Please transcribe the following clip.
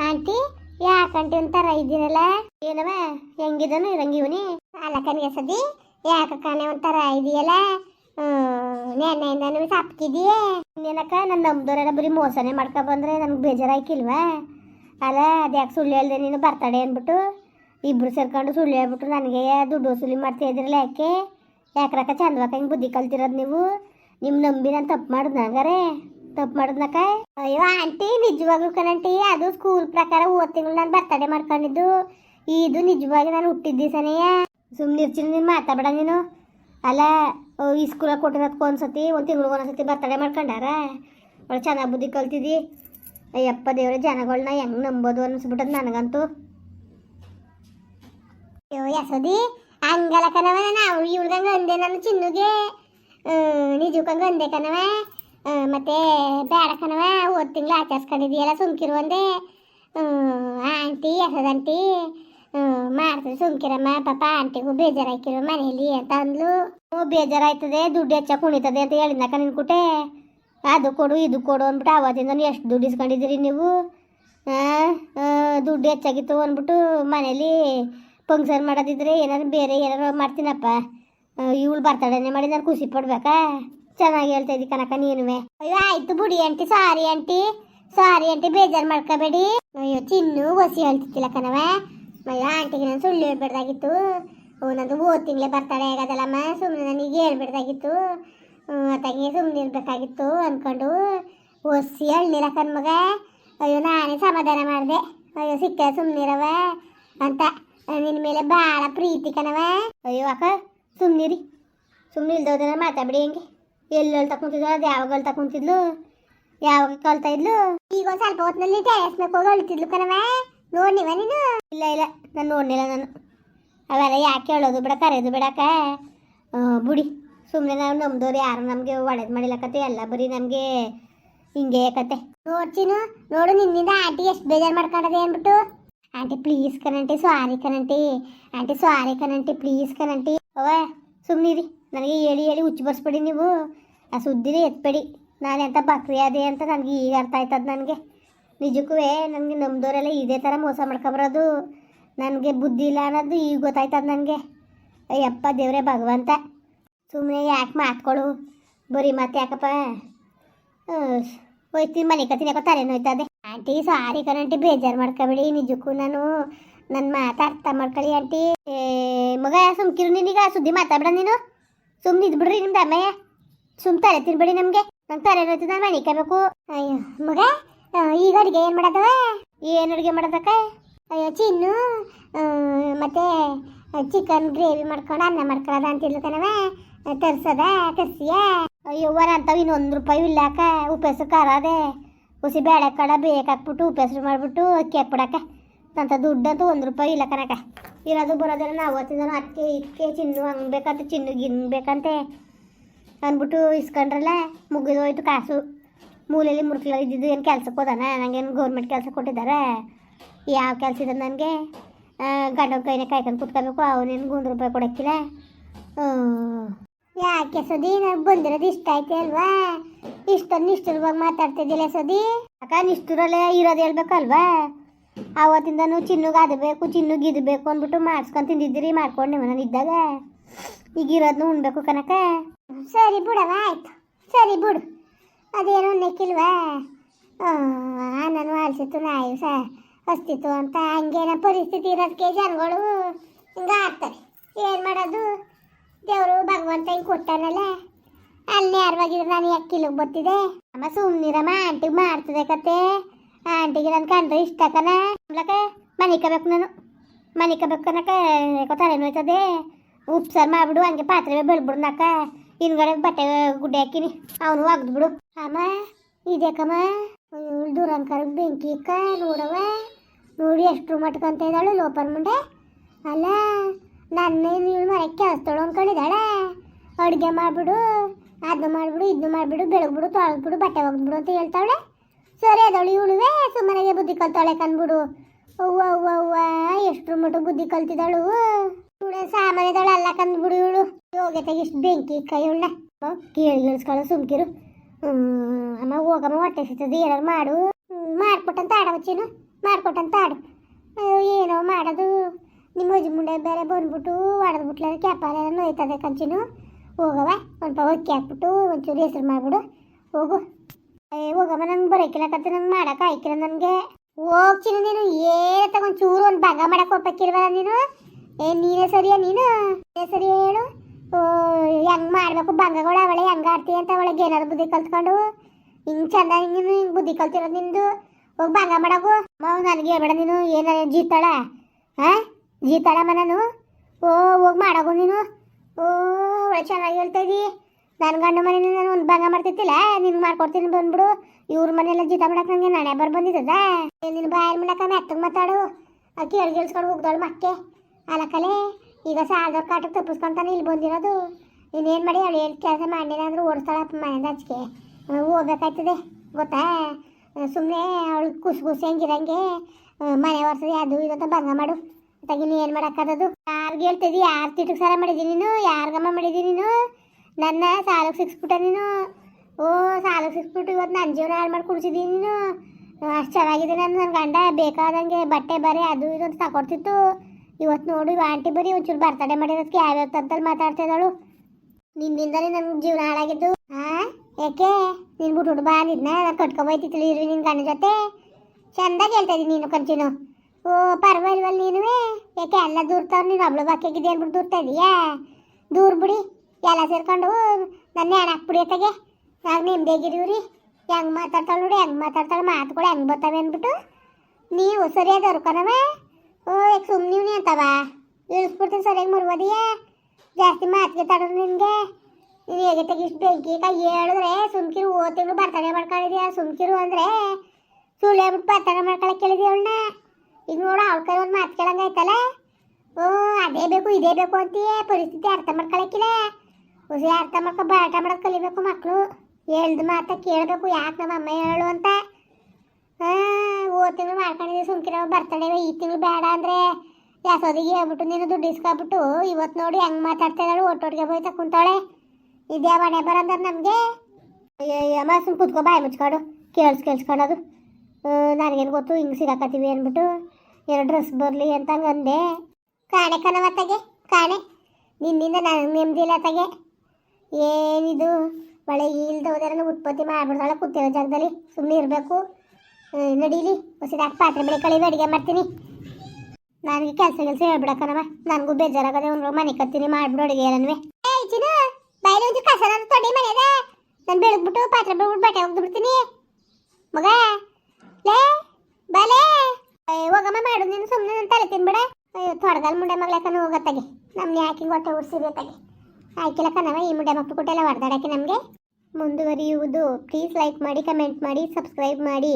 Aunty ಯಾಕಂಟಿ ಒಂಥರ ಇದ್ದೀರಲ್ಲ? ಏನವ? ಹೆಂಗಿದನು? ಇರಂಗಿ ಇವನಿ? ಅಲ್ಲ ಕನಿಗೆ ಸದಿ ಯಾಕ ಕಣೆ ಒಂಥರ ಇದೆಯಲ್ಲ? ನೆನ್ನೆಯಿಂದನು ಸಪ್ಕಿದೀಯೇ? ಇನ್ನೇನಕ್ಕ ನನ್ನ ನಮ್ದವರೆಲ್ಲ ಬರೀ ಮೋಸನೆ ಮಾಡ್ಕೊ ಬಂದ್ರೆ ನನ್ಗೆ ಬೇಜಾರಾಯ್ಕಿಲ್ವಾ? ಅಲ್ಲ ಅದ್ಯಾಕೆ ಸುಳ್ಳು ಹೇಳ್ದೆ ನೀನು ಬರ್ತಾಡೆ ಅಂದ್ಬಿಟ್ಟು? ಇಬ್ರು ಸೇರ್ಕೊಂಡು ಸುಳ್ಳು ಹೇಳ್ಬಿಟ್ಟು ನನಗೆ ದುಡ್ಡು ವಸೂಲಿ ಮಾಡ್ತಾ ಇದ್ರಲ್ಲ ಯಾಕೆ? ಯಾಕ್ರಕ್ಕ ಚಂದವಾಕ ಹಿಂಗೆ ಬುದ್ಧಿ ಕಲ್ತಿರೋದು ನೀವು? ನಿಮ್ಮ ನಂಬಿ ನಾನು ತಪ್ಪು ಮಾಡಿದ್ ತಪ್ಪು ಮಾಡಿದ್ನಕ ಅಯ್ಯೋ, ಆಂಟಿ, ನಿಜವಾಗ್ಲೂ ಕಣಂಟಿ ಅದು ಸ್ಕೂಲ್ ಪ್ರಕಾರ ಓದ್ ತಿಂಗಳು ನಾನು ಬರ್ತಡೇ ಮಾಡ್ಕೊಂಡಿದ್ದು. ಇದು ನಿಜವಾಗಿ ನಾನು ಹುಟ್ಟಿದ ದಿವಸನೆಯ ಸುಮ್ಮನೆ ಇರ್ತೀನಿ ನೀನು, ಮಾತಾಡಬೇಡ ನೀನು. ಅಲ್ಲ ಈ ಸ್ಕೂಲಾಗ ಕೊಟ್ಟಿರೋದಕ್ಕೂ ಒಂದ್ಸತಿ, ಒಂದು ತಿಂಗ್ಳಿಗೆ ಒಂದ್ಸತಿ ಬರ್ತಡೇ ಮಾಡ್ಕೊಂಡಾರ? ಒಳ್ಳೆ ಚೆನ್ನಾಗಿ ಬುದ್ಧಿ ಕಲ್ತಿದ್ದಿ ಅಯ್ಯಪ್ಪ ದೇವ್ರೆ ಜನಗಳನ್ನ ಹೆಂಗ್ ನಂಬೋದು ಅನ್ನಿಸ್ಬಿಟ್ಟದ ನನಗಂತೂ. ಅಯ್ಯೋ ಯಸೋದಿ ಹಂಗಲ್ಲ ಕಣವ ನಾವು ಇವಳ್ಗಂಗ ಅಂದೆ ನಾನು ಚಿನ್ನುಗೆ. ನಿಜಕ್ಕಂಗೆ ಅಂದೆ ಕಣವ ಮತ್ತೆ ಬೇಡ ಕಣವ ಹೋದ ತಿಂಗಳು ಆಚರಿಸ್ಕೊಂಡಿದೀಯಲ್ಲ ಸುಮ್ಕಿರು ಒಂದೇ ಆಂಟಿ ಎಸದಂಟಿ ಮಾಡ್ತೀವಿ ಸುಮ್ಕಿರಮ್ಮ, ಪಾಪ ಆಂಟಿಗೂ ಬೇಜಾರಾಯ್ಕಿರು ಮನೇಲಿ ಅಂತ ಅಂದ್ಲು. ಬೇಜಾರಾಯ್ತದೆ, ದುಡ್ಡು ಹೆಚ್ಚ ಕುಣಿತದೆ ಅಂತ ಹೇಳಿದ್ನಕ ನಿನ್ ನಿನ್ಕುಟೆ ಅದು ಕೊಡು, ಇದು ಕೊಡು ಅಂದ್ಬಿಟ್ಟು ಆವತ್ತಿಂದ ಎಷ್ಟು ದುಡ್ಡು ಇಸ್ಕೊಂಡಿದ್ದೀರಿ ನೀವು? ದುಡ್ಡು ಹೆಚ್ಚಾಗಿತ್ತು ಅಂದ್ಬಿಟ್ಟು ಮನೇಲಿ ಫಂಕ್ಷನ್ ಮಾಡೋದಿದ್ರೆ ಏನಾದ್ರು ಬೇರೆ ಏನಾರು ಮಾಡ್ತೀನಪ್ಪ. ಇವಳು ಬರ್ತಾಳೆ ಮಾಡಿ ನಾನು ಖುಷಿ ಪಡ್ಬೇಕಾ? ಚೆನ್ನಾಗಿ ಹೇಳ್ತಾ ಇದ್ದಿ ಕನಕ ನೀನುವೆ. ಅಯ್ಯೋ, ಆಯ್ತು ಬುಡಿ aunty sorry aunty. Sorry aunty, ಬೇಜಾರು ಮಾಡ್ಕೋಬೇಡಿ. ಅಯ್ಯೋ, ಚಿನ್ನು ಹೊಸಿ ಹೇಳ್ತಿದ್ದಿಲ್ಲ ಕಣವ ಅಯ್ಯೋ, ಆಂಟಿಗೆ ನಾನು ಸುಳ್ಳು ಹೇಳ್ಬೇಡ್ದಾಗಿತ್ತು. ನಂದು ಓದ್ ತಿಂಗಳೇ ಬರ್ತಾಳೆ ಆಗೋದಲ್ಲಮ್ಮ ಸುಮ್ಮನೆ ನನಗೆ ಹೇಳ್ಬೇಡ್ದಾಗಿತ್ತು. ಅತ್ತಾಗೆ ಸುಮ್ಮನೆ ಇರ್ಬೇಕಾಗಿತ್ತು ಅಂದ್ಕೊಂಡು ಹೊಸಿ ಹೇಳ್ನಿರ ಕಣ್ಮಗ. ಅಯ್ಯೋ, ನಾನೇ ಸಮಾಧಾನ ಮಾಡಿದೆ. ಅಯ್ಯೋ ಸಿಕ್ಕ ಸುಮ್ಮನಿರವ ಅಂತ. ನಿನ್ನ ಮೇಲೆ ಭಾಳ ಪ್ರೀತಿ ಕಣವ ಅಯ್ಯೋ, ಅಕ್ಕ ಸುಮ್ಮನಿರಿ ಸುಮ್ಮನೆ ಇಲ್ದೋದ್ರೆ ಮಾತಾಡ್ಬಿಡಿ ಹೆಂಗೆ. ಎಲ್ಲಿ ಹೇಳ್ತಾ ಕುಂತಿದ್ಲು ಅದು ಯಾವಾಗ ಹೇಳ್ತಾ ಯಾವಾಗ ಕಲ್ತಾ ಇದ್ಲು? ಈಗ ಒಂದು ಸ್ವಲ್ಪ ಹೊತ್ತಿನಲ್ಲಿ ಟೆರೆಸ್ ಮೇಲೆ ಹೋಗಿ ಅಳ್ತಿದ್ಲು ಕಣವ ನೋಡ್ನಿವ ನೀನು? ಇಲ್ಲ ಇಲ್ಲ. ನಾನು ನೋಡ್ನಿಲ್ಲ ನಾನು. ಅವೆಲ್ಲ ಯಾಕೆ ಹೇಳೋದು? ಬಿಡ ಕರೆಯೋದು ಬಿಡಕ್ಕ ಆ, ಬುಡಿ. ಸುಮ್ಮನೆ ನಾವು ನಮ್ದವ್ರು ಯಾರು ನಮಗೆ ಒಳ್ಳೇದು ಮಾಡಿಲ್ಲ ಕತೆ. ಎಲ್ಲ ಬರೀ ನಮಗೆ ಹಿಂಗೆ ಕತೆ. ನೋಡ್ತೀನಿ ನೋಡು ನಿನ್ನಿಂದ ಆಂಟಿ ಎಷ್ಟು ಬೇಜಾರು ಮಾಡ್ಕೊಂಡದೆ ಅಂದ್ಬಿಟ್ಟು. ಆಂಟಿ ಪ್ಲೀಸ್ ಕನಂಟಿ ಸಾರಿ ಕನಂಟಿ ಆಂಟಿ. ಸಾರಿ ಕನಂಟಿ ಪ್ಲೀಸ್ ಕನಂಟಿ ಅವ ಸುಮ್ಮನಿರಿ ನನಗೆ ಹೇಳಿ ಹೇಳಿ ಹುಚ್ಚು ಬರ್ಸ್ಬಿಡಿ ನೀವು. ಆ ಸುದ್ದಿನೇ ಎತ್ಬೇಡಿ. ನಾನು ಎಂಥ ಬಕ್ರಿ ಅಂತ ನನಗೆ ಈಗ ಅರ್ಥ ಆಯ್ತದ ನನಗೆ. ನಿಜಕ್ಕೂ ನನಗೆ ನಮ್ಮದವರೆಲ್ಲ ಇದೇ ಥರ ಮೋಸ ಮಾಡ್ಕೊಬರೋದು. ನನಗೆ ಬುದ್ಧಿ ಇಲ್ಲ ಅನ್ನೋದು ಈಗ ಗೊತ್ತಾಯ್ತದ ನನಗೆ. ಅಯ್ಯಪ್ಪ ದೇವರೇ ಭಗವಂತ. ಸುಮ್ಮನೆ ಯಾಕೆ ಮಾತ್ಕೊಳು? ಬರೀ ಮತ್ತೆ ಯಾಕಪ್ಪ? ಹೋಯ್ತೀನಿ ಮನೆ ಕತ್ತೀನಿ ಯಾಕೋ ತಲೆನೋಯ್ತದೆ ಆಂಟಿ, ಸಾರಿ ಕಣಂಟಿ ಬೇಜಾರು ಮಾಡ್ಕೊಬೇಡಿ. ನಿಜಕ್ಕೂ ನಾನು ನನ್ನ ಮಾತು ಅರ್ಥ ಮಾಡ್ಕೊಳ್ಳಿ ಆಂಟಿ. ಮಗ ಸುಮ್ಕಿರು ನಿನಗೆ, ಸುದ್ದಿ ಮಾತಾಡ್ಬೇಡ ನೀನು. ಸುಮ್ಮನೆ ಇದ್ಬಿಡ್ರಿ ನಿಮ್ದು ಅಮ್ಮಯ್ಯ. ಸುಮ್ ತಲೆ ತಿನ್ಬೇಡಿ ನಮ್ಗೆ. ನಂಗೆ ತಲೆ ನಾನು ಮಣಿಕಬೇಕು ಅಯ್ಯೋ, ಮಗ ಈಗ ಅಡುಗೆ ಏನು ಮಾಡದವ? ಏನು ಅಡುಗೆ ಮಾಡದಕ್ಕ? ಅಯ್ಯೋ, ಚಿನ್ನು ಮತ್ತೆ ಚಿಕನ್ ಗ್ರೇವಿ ಮಾಡ್ಕೊಂಡು ಅನ್ನ ಮಾಡ್ಕೊಳ್ಳೋದ ಅಂತಿದ್ಲು ಕಣವ ತರ್ಸದ, ತರ್ಸಿಯ? ಅಯ್ಯೋ ಅಂತವ್, ಇನ್ನೊಂದು ರೂಪಾಯಿ ಇಲ್ಲಾಕ ಅಕ್ಕ. ಉಪ್ಪೆಸರು ಖಾರ ಅದೇ. ಹುಸಿ ಬೇಳೆ ಕಡ ಬೇಕಾಕ್ಬಿಟ್ಟು ಉಪ್ಪೆಸರು ಮಾಡಿಬಿಟ್ಟು ಅಕ್ಕಿ ಹಾಕ್ಬಿಡಕ್ಕ. ಅಂತ ದುಡ್ಡಂತೂ ಒಂದು ರೂಪಾಯಿ ಇಲ್ಲ ಕನಕ ಇರೋದು ಬರೋದೆಲ್ಲ ನಾವು ಓದ್ತಿದ್ದಾನು ಅದಕ್ಕೆ ಇಕ್ಕೆ, ಚಿನ್ನು ಹಂಗೆ ಬೇಕಂತ ಚಿನ್ನು ಗಿನ್ ಬೇಕಂತೆ. ಅಂದ್ಬಿಟ್ಟು ಇಸ್ಕೊಂಡ್ರಲ್ಲ ಮುಗಿದೋಯ್ತು ಕಾಸು. ಮೂಲೆಯಲ್ಲಿ ಮುರುಕಲ ಇದ್ದಿದ್ದು ಏನು ಕೆಲ್ಸಕ್ಕೆ ಹೋದಾನ? ನನಗೇನು ಗೌರ್ಮೆಂಟ್ ಕೆಲಸ ಕೊಟ್ಟಿದ್ದಾರೆ? ಯಾವ ಕೆಲಸ ಇದೆ ನನಗೆ? ಗಂಡವ್ರ ಕೈನೇ ಕಾಯ್ಕೊಂಡು ಕುತ್ಕೋಬೇಕು, ಅವನೇನು ಗುಂಡು ರೂಪಾಯಿ ಕೊಡೋಕ್ಕಿಲ್ಲ? ಯಾಕೆ ಸದಿ? ನನಗೆ ಬಂದಿರೋದು ಇಷ್ಟ ಆಯ್ತು ಅಲ್ವಾ? ಇಷ್ಟೊಂದು ನಿಷ್ಠುರವಾಗಿ ಮಾತಾಡ್ತಿದ್ದಿಲ್ಲ ಸದಿ? ಅಕ್ಕ ನಿಷ್ಠುರಲ್ಲೇ ಇರೋದು ಹೇಳ್ಬೇಕಲ್ವಾ? ಆವತ್ತಿಂದನೂ ಚಿನ್ನುಗೆ ಅದು ಬೇಕು ಬೇಕು ಅಂದ್ಬಿಟ್ಟು ಮಾಡ್ಸ್ಕೊಂಡು ತಿಂದಿದ್ದೀರಿ, ಮಾಡ್ಕೊಂಡು ನಾನು ಇದ್ದಾಗ. ಈಗ ಇರೋದನ್ನ ಉಣ್ಬೇಕು ಕನಕ. ಸರಿ ಬಿಡವ ಆಯ್ತು. ಸರಿ ಬಿಡು. ಅದೇನೋ ನೆಕ್ಕಿಲ್ವಾ? ನಾನು ಆಡ್ಸಿತ್ತು ನಾಯಿ ಸಹ ಅಸ್ತಿತ್ತು ಅಂತ. ಹಂಗೇನ ಪರಿಸ್ಥಿತಿ ಇರೋದಕ್ಕೆ ಜನಗಳು ಹಿಂಗೆ ಆಗ್ತಾರೆ. ಏನು ಮಾಡೋದು? ದೇವರು ಭಗವಂತ ಹಿಂಗೆ ಕೊಟ್ಟಾನಲ್ಲ. ಅಲ್ಲಿ ಯಾರವಾಗಿದ್ರೆ ನಾನು ಯಾಕೆ ಕಿಲುಗ್ ಬರ್ತಿದೆ? ಅಮ್ಮ ಸುಮ್ಮನಿರಮ್ಮ ಆಂಟಿಗೆ ಮಾಡ್ತದೆ ಕತೆ. ಆಂಟಿಗೆ ನನ್ನ ಕಂಡ್ರೆ ಇಷ್ಟ ಕನ ಮನೆ ಮನಿಕಬೇಕು ನಾನು. ಮನಿಕಬೇಕು ಕನಕ, ಯಾಕೋ ತಲೆ ಉಪ್ಸಾರು ಮಾಡ್ಬಿಡು, ಹಂಗೆ ಪಾತ್ರೆ ಬೆಳ್ಬಿಡು ನಾಕ ಹಿಂದ್ಗಡೆ ಬಟ್ಟೆ ಗುಡ್ಡೆ ಹಾಕಿನಿ. ಅವನು ಒಗ್ದ್ಬಿಡು. ಅಮ್ಮ ಇದೇಕಮ್ಮ ದುರಂಕರಕ್ಕೆ ಬೆಂಕಿ ಇಕ್ಕ ನೋಡವ ನೋಡಿ ಎಷ್ಟು ಮಟ್ಕಂತ ಇದ್ದಾಳು ಲೋಪರ್ ಮುಂಡೆ ಅಲ್ಲ, ನನ್ನ ನೀನು ಮನೆ ಕೆಲಸದಳು ಅಂದ್ಕೊಂಡಿದ್ದಾಳೆ ಅಡುಗೆ ಮಾಡಿಬಿಡು ಅದನ್ನ ಮಾಡಿಬಿಡು ಇದನ್ನ ಮಾಡಿಬಿಡು, ಬೆಳಗ್ಬಿಡು, ತೊಳೆದ್ಬಿಡು, ಬಟ್ಟೆ ಒಗ್ದ್ಬಿಡು ಅಂತ ಹೇಳ್ತಾವಳೆ. ಸರಿ, ಅದಳು ಇವಳುವೆ, ಸುಮ್ಮನೆಗೆ ಬುದ್ಧಿ ಕಲ್ತಾಳೆ ಕಂದ್ಬಿಡು ಅವ್ವ ಅವ್ವ ಅವ್ವ ಎಷ್ಟು ಮಟ್ಟ ಬುದ್ಧಿ ಕಲ್ತಿದ್ದಾಳು. ಇವಳು ಸಾಮಾನ್ಯದಳು ಅಲ್ಲ ಕಂದ್ಬಿಡು ಇವಳು ಹೋಗತ್ತೆ ಇಷ್ಟು ಬೆಂಕಿ ಕೈ ಇವಳನ್ನ ಕೇಳಿ ಗಿಳಿಸ್ಕೊಳ್ಳೋ ಸುಮ್ಕಿರು ಅಮ್ಮ ಹೋಗಮ್ಮ ಹೊಟ್ಟೆ ಸಿಗ್ತದೆ ಏನಾರು ಮಾಡು ಮಾಡ್ಕೊಟ್ಟಂತ ಆಡ ಆಡವಚ್ಚೇನು ಮಾಡ್ಕೊಟ್ಟಂತ ಆಡು ಏನೋ ಮಾಡೋದು ನಿಮ್ಮ ಅಜ್ಜಿ ಮುಂಡೆ ಬೇರೆ ಬಂದ್ಬಿಟ್ಟು ಹೊಡೆದ್ಬಿಟ್ಲ ಕ್ಯಾಪಾಲ ನೋಯ್ತದೆ ಕಂಚಿನು ಹೋಗವ ಒಂದು ಪಾವ ಅಕ್ಕಿ ಹಾಕ್ಬಿಟ್ಟು ಒಂಚೂರು ಹೆಸ್ರು ಮಾಡ್ಬಿಡು ಹೋಗು ಹೋಗಮ್ಮ ನಂಗೆ ಬರೋಕಿಲ್ಲ ಕತ್ತೆ ನಂಗೆ ಮಾಡಕ್ಕೆ ಆಯ್ಕಿಲ್ಲ ನನಗೆ ಹೋಗ್ತೀನಿ ನೀನು ಏನ ತಗೊಂಡು ಚೂರು ಒಂದು ಭಾಗ ಮಾಡಕ್ಕೆ ಹೋಗ್ಬೇಕಿಲ್ವಲ್ಲ ನೀನು ಏ, ನೀನೇ ಸರಿಯಾ ನೀನು? ನೀನೇ ಸರಿ ಹೇಳು? ಹೆಂಗ್ ಮಾಡ್ಬೇಕು? ಬಂಗಗಳ ಅವಳೆ, ಹೆಂಗ ಆಡ್ತೀಯ ಅಂತ ಅವಳಿಗೆ ಏನಾದ್ರು ಬುದ್ಧಿ ಕಲ್ತ್ಕೊಂಡು? ಹಿಂಗ್ ಚಂದ ಹಿಂಗೆ ಹಿಂಗ್ ಬುದ್ಧಿ ಕಲ್ತಿರೋದು ನಿಂದು? ಹೋಗಿ ಮಾಡಗು. ಮಾಡಕು ನನಗೆ ಹೇಳ್ಬೇಡ ನೀನು. ಏನ ಜೀತಾಳ? ಹಾ ಜೀತಾಳ ಮನನು? ಓ, ಹೋಗಿ ಮಾಡಗು ನೀನು. ಓ ಒಳ್ಳೆ ಚೆನ್ನಾಗಿ ಹೇಳ್ತಾ ನನ್ನ ಗಂಡ ಮನೇಲಿ ನಾನು ಒಂದು ಬಂಗ ಮಾಡ್ತಿತ್ತಿಲ್ಲ ನಿನ್ಗೆ ಮಾಡ್ಕೊಡ್ತೀನಿ ಬಂದ್ಬಿಡು. ಇವ್ರ ಮನೆಯೆಲ್ಲ ಜೀತ ಮಾಡಕ್ ನಂಗೆ ನಾಳೆ ಬರ್ ಬಂದಿದ್ದದ ನಿನ್ನ ಬಾಯಲ್ಲಿ ಮಾಡಕ ಮೆತ್ತಗೆ ಮಾತಾಡು. ಅಕ್ಕಿ ಎಳ್ಗಿಳ್ಸ್ಕೊಂಡು ಹೋಗ್ದಾಳು ಮಕ್ಕೆ. ಅಲಕಲೆ ಈಗ ಸಾಲದವ್ರ ಕಾಟಕ್ಕೆ ತಪ್ಪಿಸ್ಕೊಂತಾನೆ ಇಲ್ಲಿ ಬಂದಿರೋದು. ಇನ್ನೇನು ಮಾಡಿ ಅವಳು ಏನು ಕೆಲಸ ಮಾಡಿಲ್ಲ ಅಂದ್ರೆ ಓಡಿಸ್ತಾಳಪ್ಪ ಮನೆಯಿಂದ ಅಚ್ಚಿಗೆ ಹೋಗ್ಬೇಕಾಯ್ತದೆ, ಗೊತ್ತಾ? ಸುಮ್ಮನೆ ಅವಳು ಕುಸು ಕುಸು ಹೆಂಗಿರಂಗೆ. ಮನೆ ಒರ್ಸದೆ ಅದು ಇದು ಅಂತ ಭಂಗ ಮಾಡು. ತಗಿನಿ ಏನು ಮಾಡೋಕ್ಕದದು ಯಾರಿಗೆ ಹೇಳ್ತಿದ್ದಿ? ಯಾರು ತಿಟ್ಟಿಗೆ ಸಾಲ ಮಾಡಿದ್ದೀನಿ ನೀನು? ಯಾರಿಗಮ್ಮ ಮಾಡಿದ್ದೀನಿ ನೀನು? ನನ್ನ ಸಾಲಕ್ಕೆ ಸಿಕ್ಸ್ಬಿಟ್ಟ ನೀನು? ಓ ಸಾಲಕ್ಕೆ ಸಿಕ್ಸ್ಬಿಟ್ಟು ಇವತ್ತು ನನ್ನ ಜೀವನ ಹಾಳು ಮಾಡಿ ಕುಡಿಸಿದ್ದೀನಿ ನೀನು? ಅಷ್ಟು ಚೆನ್ನಾಗಿದೆ ನಾನು ನನ್ನ ಗಂಡ. ಬೇಕಾದಂಗೆ ಬಟ್ಟೆ, ಬರೆ, ಅದು ಇದು ಅಂತ ತಗೊಡ್ತಿತ್ತು ಇವತ್ತು ನೋಡು ಆಂಟಿ ಬರಿ ಒಂಚೂರು ಬರ್ತಡೇ ಮಾಡಿರೋದಕ್ಕೆ ಯಾವ್ಯಾವ ತಂತಲ್ಲಿ ಮಾತಾಡ್ತಾ ಇದ್ದಾಳು. ನಿನ್ನಿಂದಲೇ ನನ್ನ ಜೀವನ ಹಾಳಾಗಿದ್ದು. ಹಾ ಯಾಕೆ ನೀನು ಬಿಟ್ಟು ಹುಡುಗ ನಿದ್ನ ನಾನು ಕಟ್ಕೊಬೋಯ್ತಿತ್ತು ನಿನ್ ನಿನ್ನ ಗಂಡ ಜೊತೆ. ಚಂದಾಗಿ ಹೇಳ್ತಾ ಇದ್ದೀನಿ ನೀನು ಕಂಚಿನು. ಓ, ಪರವಾಗಿಲ್ವಲ್ಲ ನೀನುವೇ? ಯಾಕೆ ಎಲ್ಲ ದೂರ್ತಾವ್ ನೀನು ಒಬ್ಳು ಬಾಕಿಯಾಗಿದೆ ಅಂದ್ಬಿಟ್ಟು ದೂರ್ತಾ ಇದೀಯಾ? ದೂರ ಬಿಡಿ, ಎಲ್ಲ ಸೇರ್ಕೊಂಡು ನನ್ನ ಹಣ ಹಾಕ್ಬಿಡಿ ಅತ್ತಾಗೆ. ನಾವು ನಿಮ್ದೇಗಿರೀವ್ರಿ ಹೆಂಗೆ ಮಾತಾಡ್ತಾಳೆ ನೋಡಿ, ಹೆಂಗೆ ಮಾತಾಡ್ತಾಳೆ ಕೂಡ ಹೆಂಗೆ ಬರ್ತಾವೆ ಅಂದ್ಬಿಟ್ಟು. ನೀವು ಸರಿಯಾದ ಕಣವ ಓ ಯಾಕೆ ಸುಮ್ಮನೆ ಅಂತವ ಇಳಿಸ್ಬಿಡ್ತೀನಿ ಸರಿಯಾಗಿ ಮುರ್ಬೋದಿಯಾ ಜಾಸ್ತಿ ಮಾತಿಗೆ ತಡ ನಿನಗೆ? ನೀನು ಹೇಗೆ ತೆಗಿಸ್ ಬೆಂಕಿ ಕೈ ಹೇಳಿದ್ರೆ ಸುಮ್ಕಿರು ಓ ತಿಂಗಳು ಬರ್ತಡೇ ಮಾಡ್ಕೊಂಡಿದ್ಯಾ? ಸುಮ್ಕಿರು ಅಂದರೆ ಸುಳ್ಳು ಬಿಟ್ಟು ಬರ್ತಡೇ ಮಾಡ್ಕೊಳಕ್ಕೆ ಕೇಳಿದ್ಯ ಅವಳನ್ನ? ಈಗ ನೋಡು, ಅವ್ಳ ಕೈ ಒಂದು ಮಾತು ಓ, ಅದೇ ಬೇಕು, ಇದೇ ಬೇಕು ಅಂತೀಯೇ? ಪರಿಸ್ಥಿತಿ ಅರ್ಥ ಮಾಡ್ಕೊಳಕ್ಕಿಲ್ಲ ಹೊಸ ಅರ್ಥ ಮಾಡ್ಕೊ ಬಾಟ ಮಾಡೋದು ಕಲಿಬೇಕು ಮಕ್ಕಳು ಹೇಳ್ದು ಮಾತ ಕೇಳಬೇಕು, ಯಾಕೆ ನಮ್ಮ ಅಮ್ಮ ಹೇಳು ಅಂತ? ಮಾಡ್ಕೊಂಡಿದ್ದೀವಿ ಸುಮ್ಕಿರೋ ಬರ್ತಡೇ ಈ ತಿಂಗಳು ಬೇಡ ಅಂದರೆ ಯಾಸೋದಿಗೆ ಹೇಳ್ಬಿಟ್ಟು, ನೀನು ದುಡ್ಡು ಇಸ್ಕೊಬಿಟ್ಟು ಇವತ್ತು ನೋಡಿ ಹೆಂಗೆ ಮಾತಾಡ್ತಾ ಇದ್ದಾಳು ಒಟ್ಟೊಟ್ಟಿಗೆ ಹೋಯ್ತಾ ಕುಂತಾಳೆ. ಇದ್ಯಾ ಮನೆ ಬರಂದ್ರೆ ನಮಗೆ? ಅಮ್ಮ ಸುಮ್ ಕುತ್ಕೋ, ಬಾಯಿ ಮುಚ್ಕೊಂಡು. ಕೇಳಿಸ್, ಕೇಳಿಸ್ಕೊಳ್ಳೋದು. ನನಗೇನು ಗೊತ್ತು, ಹಿಂಗೆ ಸಿಗಾಕತ್ತೀವಿ ಅಂದ್ಬಿಟ್ಟು ಏನೋ ಡ್ರೆಸ್ ಬರಲಿ ಅಂತ ಅಂದೆ. ಕಾಣೆ ಕಣವ ತಗೆ, ಕಾಣೆ. ನಿನ್ನಿಂದ ನನಗೆ ನೆಮ್ಮದಿಲ್ಲ ತಗೆ. ಏನಿದು? ಒಳ್ಳೆ ಇಲ್ದ ಉತ್ಪತ್ತಿ ಮಾಡ್ಬಿಡ್ತಾಳೆ, ಕೂತಿರೋ ಜಾಗದಲ್ಲಿ. ಸುಮ್ಮನೆ ಇರಬೇಕು. ನಡೀಲಿ ಹೊಸದಾಗಿ ಪಾತ್ರೆ ಬೆಳೆ ಕಳಿವಿ ಅಡುಗೆ ಮಾಡ್ತೀನಿ? ನನಗೆ ಕೆಲಸ ಕೆಲಸ ಹೇಳ್ಬಿಡಕ್ಕನವ ನನಗೂ ಬೇಜಾರಾಗದೆ ಒಂದು ಮನೆ ಕತ್ತೀನಿ ಮಾಡ್ಬಿಡು ಅಡುಗೆ ಎಲ್ಲನೂ. ಏಯ್ ಚಿನ್ನ ಬಾಯಿಲಿ ಒಂದು ಕಸ ತೊಡೆ ಮನೆ ನಾನು ಬೆಳಗ್ಬಿಟ್ಟು ಪಾತ್ರೆ ಬಿಡ್ಬಿಟ್ಟು ಬಟ್ಟೆ ಒಗ್ದು ಬಿಡ್ತೀನಿ ಮಗ, ಲೇ, ಬಲೇ. ಹೋಗಮ್ಮ, ಮಾಡು. ನೀನು ಸುಮ್ಮನೆ ನಾನು ತಲೆ ತಿನ್ಬೇಡ. ಅಯ್ಯೋ, ತೊಡಗಲ್ ಮುಂಡೆ ಮಗ್ಲಕ್ಕನ ಹೋಗತ್ತಾಗೆ ನಮ್ಗೆ ಯಾಕೆ ಹೊಟ್ಟೆ ಉಡ್ಸಿದೆ ತಾಗೆ ಆಯ್ಕಿಲ್ಲ ಕಣವ ಈ ಮುಂಡೆ ಮಕ್ಕಳು ಕೊಟ್ಟೆಲ್ಲ ಹೊಡೆದಾಡಕ್ಕೆ ನಮಗೆ. ಮುಂದುವರಿಯುವುದು. ಪ್ಲೀಸ್ ಲೈಕ್ ಮಾಡಿ ಕಮೆಂಟ್ ಮಾಡಿ ಸಬ್ಸ್ಕ್ರೈಬ್ ಮಾಡಿ.